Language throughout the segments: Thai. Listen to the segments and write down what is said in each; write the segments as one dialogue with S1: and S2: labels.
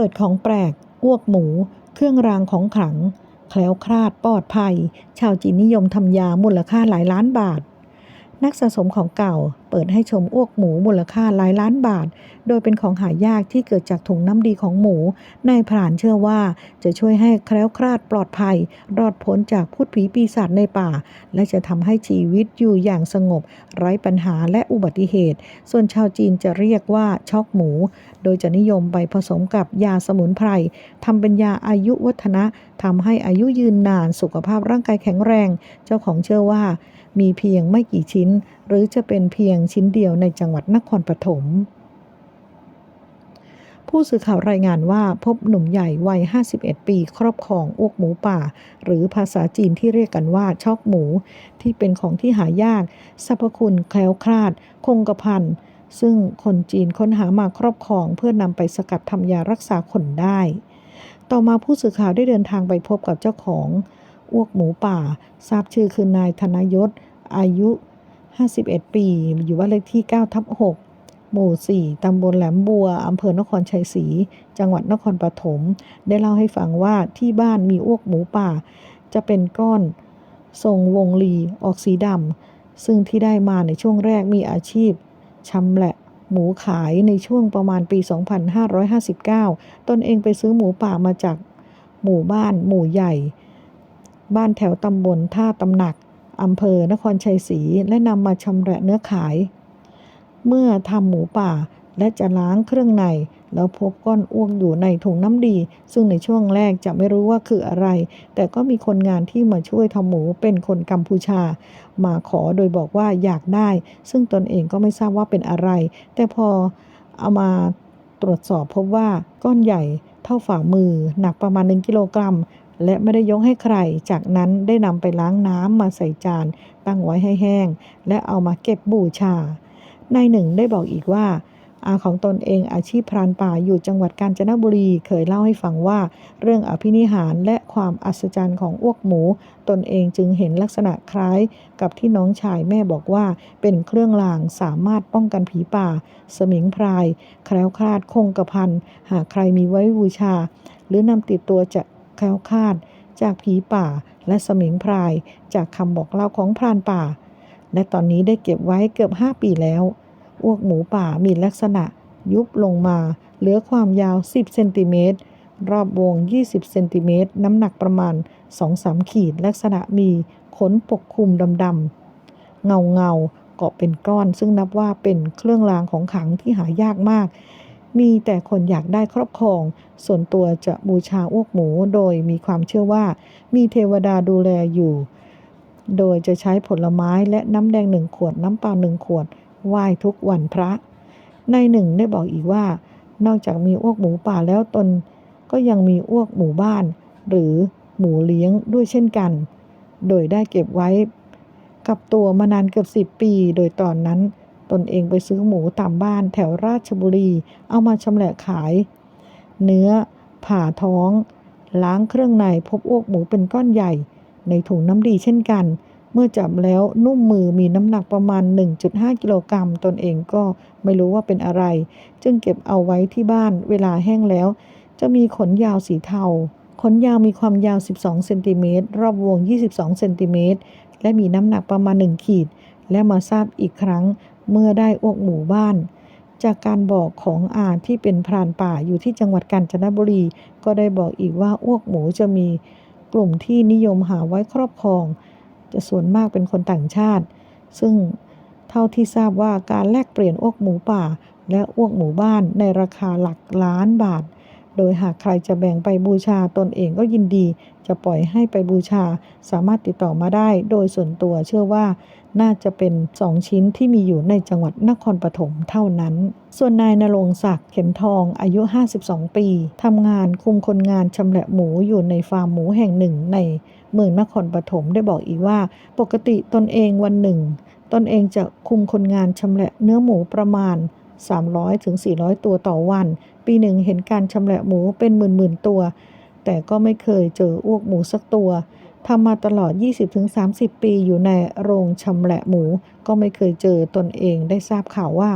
S1: ปิดของแปลก อ้วกหมู เครื่องรางของขลัง แคล้วคลาดปลอดภัย ชาวจีนนิยมทำยามูลค่าหลายล้านบาท นักสะสมของเก่าเปิดให้ชมอ้วกหมูมูลค่าหลายล้านบาท โดยเป็นของหายากที่เกิดจากถุงน้ำดีของหมู นายพรานเชื่อว่าจะช่วยให้แคล้วคลาดปลอดภัย รอดพ้นจากพูดผีปีศาจในป่า และจะทำให้ชีวิตอยู่อย่างสงบ ไร้ปัญหาและอุบัติเหตุ ส่วนชาวจีนจะเรียกว่าช็อกหมู โดยจะนิยมไปผสมกับยาสมุนไพรทำเป็นยาอายุวัฒนะทำให้อายุยืนนานสุขภาพร่างกายแข็งแรง เจ้าของเชื่อว่า มีเพียงไม่กี่ชิ้น หรือจะเป็นเพียงชิ้นเดียวในจังหวัดนครปฐมผู้สื่อข่าวรายงานว่าพบหนุ่มใหญ่วัย 51 ปี ครอบครองอ้วกหมูป่า หรือภาษาจีนที่เรียกกันว่าช็อกหมู ที่เป็นของที่หายากสรรพคุณแคล้วคลาด คงกระพันซึ่งคนจีนค้นหามาครอบครองเพื่อนำไปสกัดทำยารักษาขนได้ ต่อมาผู้สื่อข่าวได้เดินทางไปพบกับเจ้าของ อ้วกหมูป่า ทราบชื่อคือนายธนยศ อายุ 51 ปี อยู่ว่านเลขที่9ทับ6หมู่ 4 ตำบลแหลมบัว อำเภอนครชัยศรี จังหวัดนครปฐม ได้เล่าให้ฟังว่าที่บ้านมีอ้วกหมูป่า จะเป็นก้อนทรงวงลีออกสีดำ ซึ่งที่ได้มาในช่วงแรกมีอาชีพชำแหละหมูขายในช่วงประมาณปี 2559 ตนเองไปซื้อหมูป่ามาจากหมู่บ้านหมู่ใหญ่ บ้านแถวตำบลท่าตำหนักอำเภอนครชัยศรีและนำมาชำแหละเนื้อขาย เมื่อทำหมูป่าและจะล้างเครื่องใน แล้วพบก้อนอ้วกอยู่ในถุงน้ำดี ซึ่งในช่วงแรกจะไม่รู้ว่าคืออะไร แต่ก็มีคนงานที่มาช่วยทำหมูเป็นคนกัมพูชา มาขอโดยบอกว่าอยากได้ ซึ่งตนเองก็ไม่ทราบว่าเป็นอะไร แต่พอเอามาตรวจสอบพบว่าก้อนใหญ่เท่าฝ่ามือ หนักประมาณ 1 กิโลกรัม และไม่ได้ยกให้ใคร จากนั้นได้นำไปล้างน้ำมาใส่จาน ตั้งไว้ให้แห้ง และเอามาเก็บบูชานายหนึ่งได้บอกอีกว่าอาของตนเองอาชีพพรานป่าอยู่จังหวัดกาญจนบุรี เคยเล่าให้ฟังว่า เรื่องอภินิหารและความอัศจรรย์ของอ้วกหมู ตนเองจึงเห็นลักษณะคล้ายกับที่น้องชายแม่บอกว่า เป็นเครื่องรางสามารถป้องกันผีป่า สมิงพราย แคล้วคลาดคงกระพันหากใครมีไว้บูชา หรือนำติดตัวจะ แคล้วคลาด จากผีป่าและสมิงพราย จากคำบอกเล่าของพรานป่า และตอนนี้ได้เก็บไว้เกือบ5ปีแล้ว อ้วกหมูป่ามีลักษณะ ยุบลงมา เหลือความยาว 10 เซนติเมตร รอบวง 20 เซนติเมตร น้ำหนักประมาณ 2-3 ขีด ลักษณะมีขนปกคลุมดำๆ เงาเงาๆเกาะเป็นก้อน ซึ่งนับว่าเป็นเครื่องรางของขลังที่หายากมาก มีแต่คนอยากได้ครอบครอง ส่วนตัวจะบูชาอ้วกหมู โดยมีความเชื่อว่า มีเทวดาดูแลอยู่ โดยจะใช้ผลไม้และน้ำแดงหนึ่งขวดน้ำเปล่าหนึ่งขวดไหว้ทุกวันพระ ในหนึ่งได้บอกอีกว่า นอกจากมีอ้วกหมูป่าแล้วตน ก็ยังมีอ้วกหมู่บ้าน หรือหมูเลี้ยงด้วยเช่นกัน โดยได้เก็บไว้ กับตัวมานานเกือบสิบปี โดยตอนนั้น ตนเองไปซื้อหมูตามบ้านแถวราชบุรี เอามาชำแหละขาย เนื้อ ผ่าท้อง ล้างเครื่องในพบอ้วกหมูเป็นก้อนใหญ่ ในถุงน้ำดีเช่นกัน เมื่อจับแล้วนุ่มมือมีน้ำหนักประมาณ 1.5 กิโลกรัมตนเองก็ไม่รู้ว่าเป็นอะไร จึงเก็บเอาไว้ที่บ้านเวลาแห้งแล้ว จะมีขนยาวสีเทาขนยาวมีความยาว 12 เซนติเมตร รอบวง 22 เซนติเมตร และมีน้ำหนักประมาณ 1 ขีด และมาทราบอีกครั้ง เมื่อได้อ้วกหมู่บ้าน จากการบอกของอาที่เป็นพรานป่าอยู่ที่จังหวัดกาญจนบุรี ก็ได้บอกอีกว่าอ้วกหมูจะมีกลุ่มที่นิยมหาไว้ครอบครอง จะส่วนมากเป็นคนต่างชาติ ซึ่งเท่าที่ทราบว่าการแลกเปลี่ยนอ้วกหมูป่า และอ้วกหมู่บ้านในราคาหลักล้านบาท โดยหากใครจะแบ่งไปบูชาตนเองก็ยินดี จะปล่อยให้ไปบูชาสามารถติดต่อมาได้ โดยส่วนตัวเชื่อว่า น่าจะเป็น2ชิ้นที่มีอยู่ในจังหวัดนครปฐมเท่านั้น ส่วนนายนรงศักดิ์เข็มทองอายุ 52 ปีทำงานคุมคนงานชำแหละหมูอยู่ในฟาร์มหมูแห่งหนึ่งในเมืองนครปฐมได้บอกอีกว่า ปกติตนเองวันหนึ่ง ตนเองจะคุมคนงานชำแหละเนื้อหมูประมาณ 300ถึง400ตัวต่อวัน ปีหนึ่งเห็นการชำแหละหมูเป็นหมื่นๆตัว แต่ก็ไม่เคยเจออ้วกหมูสักตัว ทำมาตลอด 20-30 ปีอยู่ในโรงชำแหละหมู ก็ไม่เคยเจอตนเองได้ทราบข่าวว่า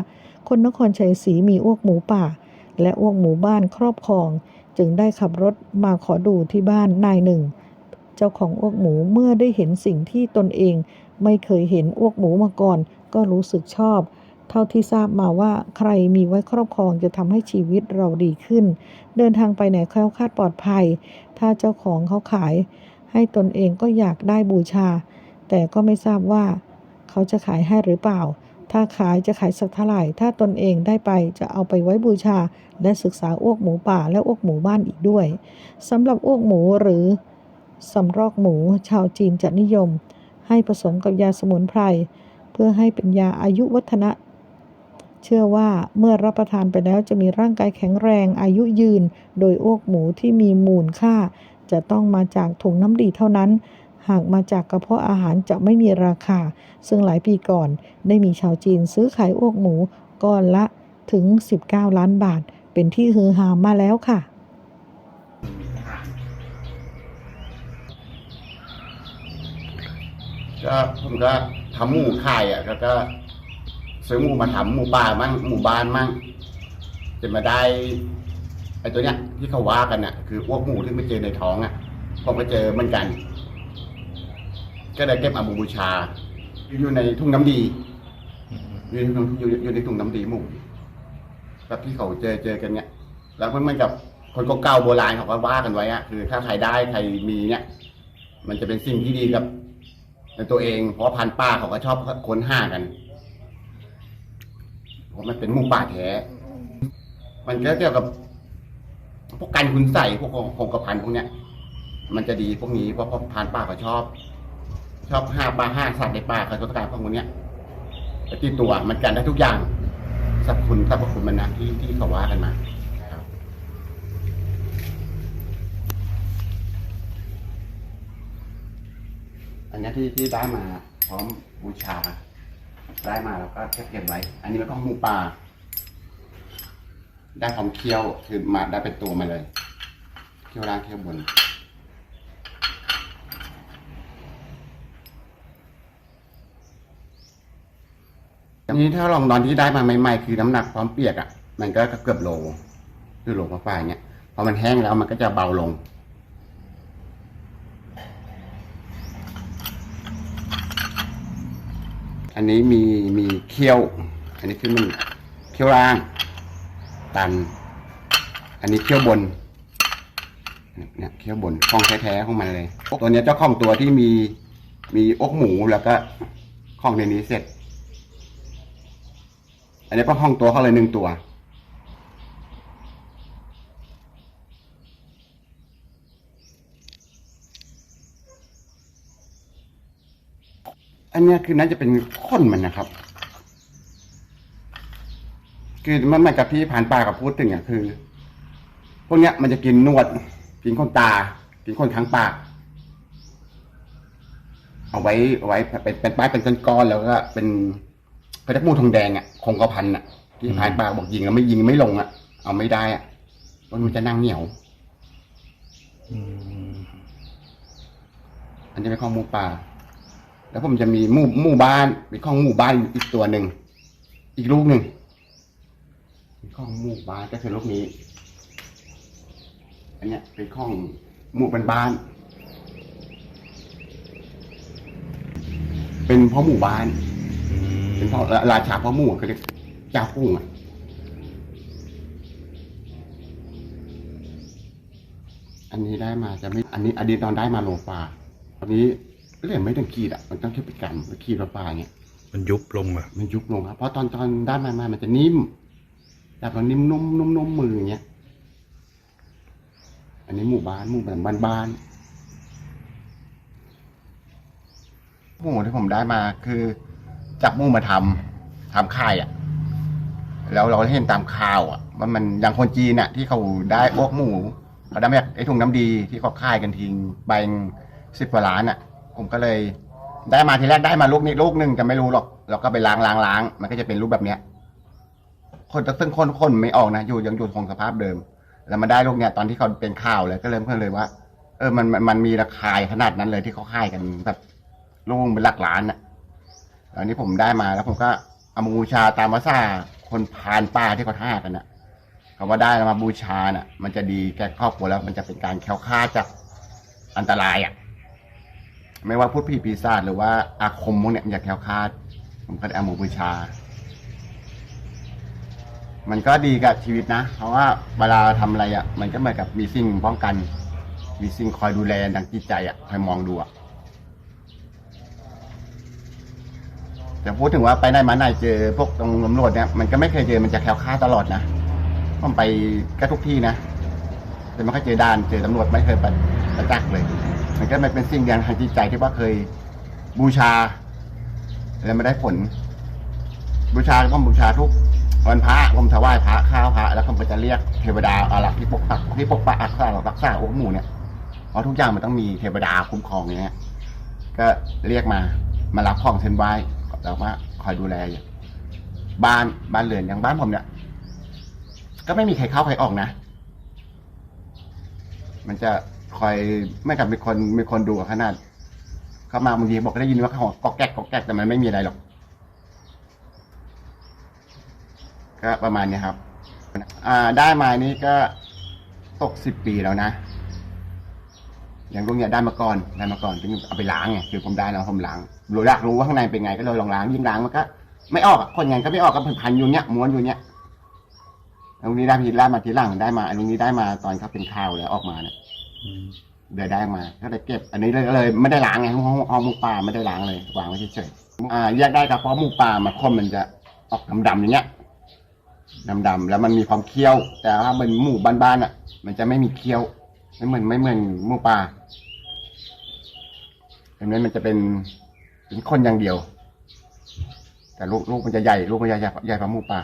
S1: คนนครชัยศรีมีอ้วกหมูป่า และอ้วกหมูบ้านครอบครอง จึงได้ขับรถมาขอดูที่บ้านนายหนึ่ง เจ้าของอ้วกหมูเมื่อได้เห็นสิ่งที่ตนเอง ไม่เคยเห็นอ้วกหมูมาก่อน ก็รู้สึกชอบเท่าที่ทราบมาว่าใครมีไว้ครอบครองจะทำให้ชีวิตเราดีขึ้น เดินทางไปไหนแคล้วคลาดปลอดภัย ถ้าเจ้าของเขาขาย ให้ตนเองก็อยากได้บูชา แต่ก็ไม่ทราบว่า เขาจะขายให้หรือเปล่า ถ้าขายจะขายสักเท่าไหร่ ถ้าตนเองได้ไปจะเอาไปไว้บูชา และศึกษาอ้วกหมูป่าและอ้วกหมูบ้านอีกด้วยสำหรับอ้วกหมูหรือสำรอกหมูชาวจีนจะนิยม ให้ผสมกับยาสมุนไพรเพื่อให้เป็นยาอายุวัฒนะ เชื่อว่าเมื่อรับประทานไปแล้วจะมีร่างกายแข็งแรงอายุยืน โดยอ้วกหมูที่มีมูลค่า จะต้องมาจากถุงน้ำดีเท่านั้น หากมาจากกระเพาะอาหารจะไม่มีราคา ซึ่งหลายปีก่อนได้มีชาวจีนซื้อขายอ้วกหมูก้อนละถึง 19 ล้านบาท เป็นที่ฮือฮามาแล้วค่ะ
S2: ก็ผมก็ทำหมูขายอะแล้วก็ซื้อหมูมาทำหมูป่ามั่งหมูบ้านมั่งจะมาได้ ไอ้ตัวเนี้ยที่เขาว่ากันน่ะคืออ้วกหมูที่ไม่เจอในท้องอะผมก็เจอเหมือนกัน ก็เลยเก็บเอามาบูชา อยู่ในทุ่งน้ำดีอยู่ในทุ่งอยู่อยู่ในทุ่งน้ำดีหมูแบบที่เขาเจอเจอกันเนี่ยแล้วมันเหมือนกับคนเก่าๆโบราณเขาก็ว่ากันไว้อะคือถ้าใครได้ใครมีเนี่ย มันจะเป็นสิ่งที่ดีกับในตัวเอง เพราะพันป้าเขาก็ชอบค้นห้ากันเพราะมันเป็นหมูป่าแท้ มันก็เกี่ยวกับ พวกกันคุณใส่พวกคงกระพันพวกเนี้ย มันจะดีพวกนี้เพราะพาะพันป้าเขาชอบ ชอบห้าปลาห้าสัตว์ในป่าเขาต้องการพวกเนี้ยแต่ที่ตัวมันกันได้ทุกอย่างสรรพคุณสรรพคุณมันนะที่ที่เขาว่ากันมาอันนี้ที่ที่ได้มาพร้อมบูชา ได้มาแล้วก็เก็บเก็บไว้ อันนี้มันก็หมูป่า ได้ความเคี้ยวคือมาได้เป็นตัวมาเลยเคี้ยวล่างเคี้ยวบนอันนี้ถ้าลองตอนที่ได้มาใหม่ๆ คือน้ำหนักพร้อมเปียกอะ มันก็เกือบโลคือโลกว่าๆเนี่ยพอมันแห้งแล้วมันก็จะเบาลงอันนี้มีมีเคี้ยว อันนี้คือมันเคี้ยวล่าง ตัน อันนี้เคี้ยวบนเนี่ยเคี้ยวบนข้องแท้ๆของมันเลย ตัวนี้เจ้าของตัวที่มีมีอกหมูแล้วก็ข้องในนี้เสร็จ อันนี้ก็ห้องตัวเขาเลยหนึ่งตัว อันนี้คือน่าจะเป็นข้นมันนะครับ คือมันเหมือนกับที่ผ่านปลากับพูดถึงอะคือ พวกเนี้ยมันจะกินนวด กินขนตา กินขนค้างปาก เอาไว้เอาไว้เป็นเป็นป้ายเป็นก้อนๆแล้วก็เป็นกระดักมูทองแดงอะคงกระพันอะ ที่ผ่านปลาบอกยิงแล้วไม่ยิงไม่ลงอะ เอาไม่ได้อะเพราะมันจะนั่งเหนียวอันนี้เป็นข้องหมูป่า แล้วผมจะมีหมู่หมู่บ้านเป็นข้องหมู่บ้านอีกตัวหนึ่ง อีกลูกหนึ่ง ข้องหมู่บ้านก็คือลูกนี้ อันเนี้ยเป็นข้องหมู่บ้านๆเป็นพ่อหมู่บ้าน เป็นพ่อราชาพ่อหมู่ก็เรียกเจ้ากุ้งอะอันนี้ได้มาจะไม่ อันนี้อดีตตอนได้มาโลฟาอันนี้เรียกไม่ต้องขีดอะ มันต้องแค่เป็นกรรมขีดปลาๆเงี้ย
S3: มันยุบลงอะ
S2: มันยุบลงครับ เพราะตอนตอนได้มามามันจะนิ่ม แต่ตอนนิ่มนุ่มนุ่มนุ่มมืออย่างเงี้ย อันนี้หมู่บ้านหมู่แบบบ้านๆหมูที่ผมได้มาคือ จับหมูมาทำทำค่ายอะ แล้วเราเห็นตามข่าว อะว่ามันอย่างคนจีนอะ ที่เขาได้อ้วกหมูเขาได้มาจากไอ้ถุงน้ำดีที่เขาค่ายกันทิ้งใบสิบกว่าล้านอะ ผมก็เลยได้มาทีแรกได้มาลูกนี้ลูกหนึ่งจะไม่รู้หรอก เราก็ไปล้างล้างล้างมันก็จะเป็นรูปแบบเนี้ย คนจะซึ่งคนคนไม่ออกนะอยู่ยังอยู่คงสภาพเดิม แล้วมาได้ลูกเนี้ยตอนที่เขาเป็นข่าวเลยก็เริ่มเพิ่งเลยว่า เออมันมันมันมีราคาขนาดนั้นเลยที่เขาคายกันแบบลูกเป็นหลักล้านอะอันนี้ผมได้มาแล้วผมก็เอามาบูชาตามภาษาคนพานป้าที่เขาท่ากันอะเขาว่าได้แล้วมาบูชาน่ะ มันจะดีแก่ครอบครัวแล้ว มันจะเป็นการแคล้วคลาดจากอันตรายอะ ไม่ว่าพูดผีปีศาจหรือว่าอาคมพวกเนี้ยมันจะแคล้วคลาด ผมก็ได้เอามาบูชา มันก็ดีกับชีวิตนะ เพราะว่าเวลาทำอะไรอะ มันก็เหมือนกับมีสิ่งป้องกัน มีสิ่งคอยดูแลดังจิตใจอะคอยมองดูอะแต่พูดถึงว่าไปไหนมาไหนเจอพวกตรงตำรวจเนี่ยมันก็ไม่เคยเจอมันจะแคล้วคลาดตลอดนะผมไปก็ทุกที่นะแต่ไม่เคยเจอด่านเจอตำรวจไม่เคยไปประจักษ์เลย มันก็ไม่เป็นสิ่งอย่างทางจิตใจที่ว่าเคยบูชา แล้วไม่ได้ผล บูชาผมบูชาทุก วันพระผมถวายพระข้าวพระ แล้วผมก็จะเรียกเทวดาอารักษ์ที่ปกปักที่ปกปักรักษารักษาองค์หมู่เนี่ยเพราะทุกอย่างมันต้องมีเทวดาคุ้มครองอย่างเงี้ยก็เรียกมามารับของเส้นไหว้แล้วว่าคอยดูแลอยู่บ้านบ้านเรือนอย่างบ้านผมเนี่ย ก็ไม่มีใครเข้าใครออกนะ มันจะคอยไม่กับมีคนมีคนดูขนาด เข้ามาบางทีบอกได้ยินว่าเขากอกแกกกอกแกกแต่มันไม่มีอะไรหรอก ก็ประมาณนี้ครับ อ่าได้มานี้ก็ตกสิบปีแล้วนะ อย่างพวกเนี้ยได้มาก่อนได้มาก่อนจึงเอาไปล้างไงคือผมได้แล้วผมล้างรู้อยากรู้ว่าข้างในเป็นไงก็เลยลองล้างยิ่งล้างมันก็ ไม่ออกคนงานก็ไม่ออกก็พันอยู่เนี้ยม้วนอยู่เนี้ยตรงนี้ได้พีล่ามาทีหลังได้มาอันนี้ได้มาตอนเขาเป็นข้าวแล้วออกมาเนี่ยเดี๋ยวได้มาก็เลยเก็บ อันนี้เลยเลยไม่ได้ล้างไงห้องห้องหมูป่าไม่ได้ล้างเลยวางไว้เฉยๆอ่าแยกได้ครับเพราะหมูป่ามันคนมันจะออกดำๆอย่างเงี้ย ดำๆแล้วมันมีความเคี้ยว แต่ถ้าเป็นหมูบ้านๆอะ มันจะไม่มีเคี้ยวไม่เหมือนไม่เหมือนหมูป่าอันนั้นมันจะเป็นเป็นคนอย่างเดียว แต่ลูกลูกมันจะใหญ่ลูกมันจะใหญ่ใหญ่กว่าหมูป่า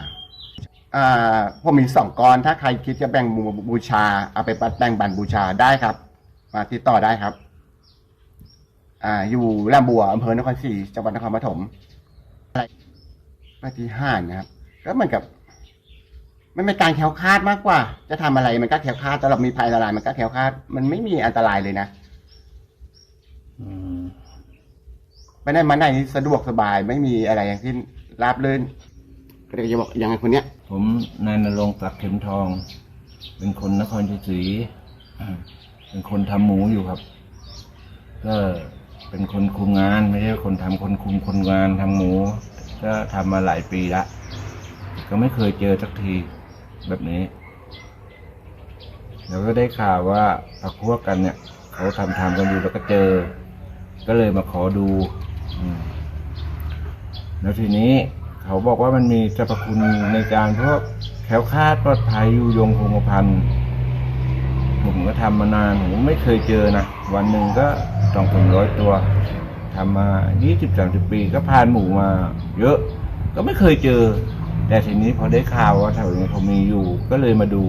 S2: อ่าผมมีสองกรถ้าใครคิดจะแบ่งบูบูชาเอาไปปัดแบ่งบันบูชาได้ครับ มาติดต่อได้ครับ อ่า อยู่ลำบัวอำเภอนครศรีจังหวัดนครปฐมอะไรปฏิหารย์นะครับ ก็เหมือนกับ มันเป็นการแคล้วคลาดมากกว่า จะทำอะไรมันก็แคล้วคลาดตลอดมีภัยอันตรายมันก็แคล้วคลาด มันไม่มีอันตรายเลยนะ
S3: อืม
S2: ไปไหนมาไหนสะดวกสบายไม่มีอะไรอย่างที่ราบรื่นก็เลยจะบอกยังไงคนเนี้ย
S3: ผมนายนรงค์ศักดิ์เข็มทอง เป็นคนนครชัยศรีอ่าเป็นคนทำหมูอยู่ครับ ก็เป็นคนคุมงาน ไม่ใช่คนทำคนคุมคนงานทำหมู ก็ทำมาหลายปีละแต่ก็ไม่เคยเจอสักที แบบนี้แล้วก็ได้ข่าวว่าพักพวกกันเนี่ยเขาทำทำกันอยู่แล้วก็เจอ ก็เลยมาขอดูอแล้วทีนี้เขาบอกว่ามันมีสรรพคุณในการพวกแคล้วคลาดปลอดภัยอยู่ยงคงกระพันผมก็ทำมานานผมไม่เคยเจอนะ วันหนึ่งก็สองถึงร้อยตัวทำมายี่สิบสามสิบปีก็ผ่านหมูมา เยอะ ก็ไม่เคยเจอ แต่ทีนี้พอได้ข่าวว่าแถวนี้เขามีอยู่ ก็เลยมาดู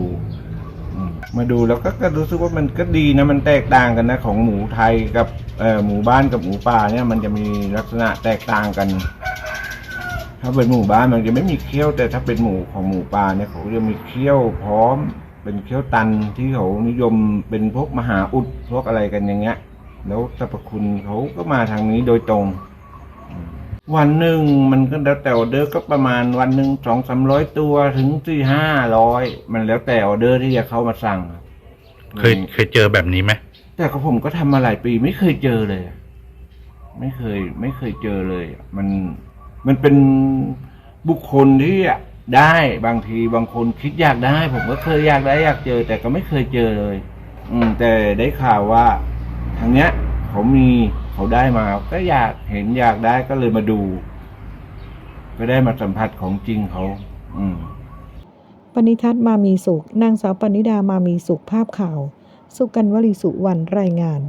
S3: อืมมาดูแล้วก็ก็รู้สึกว่ามันก็ดีนะมันแตกต่างกันนะ ของหมูไทยกับเอ่อหมูบ้านกับหมูป่าเนี่ย มันจะมีลักษณะแตกต่างกัน ถ้าเป็นหมูบ้านมันจะไม่มีเคี้ยว แต่ถ้าเป็นหมูของหมูป่าเนี่ยเขาจะมีเคี้ยวพร้อม เป็นเคี้ยวตันที่เขานิยมเป็นพวกมหาอุดพวกอะไรกันอย่างเงี้ย แล้วสรรพคุณเขาก็มาทางนี้โดยตรง วันหนึ่งมันก็แล้วแต่ออเดอร์ก็ประมาณวันหนึ่งสองสามร้อยตัวถึงสี่ห้าร้อยมันแล้วแต่ออเดอร์ที่จะเข้ามาสั่งครับ
S4: เคยเคยเจอแบบนี้ไหม
S3: แต่ก็ผมก็ทำมาหลายปีไม่เคยเจอเลยอะไม่เคย ไม่เคยเจอเลยอะมันมันเป็นบุคคลที่ได้บางทีบางคนคิดอยากได้ ผมก็เคยอยากได้อยากเจอ แต่ก็ไม่เคยเจอเลย อืม แต่ได้ข่าวว่าทางเนี้ยเขามี เขาได้มา ก็อยากเห็นอยากได้ก็เลยมาดู ก็ได้มาสัมผัสของจริงเขา อืม
S1: ปณิทัศน์มามีสุข นางสาวปณิดามามีสุขภาพข่าว สุกันวลีสุวรรณรายงาน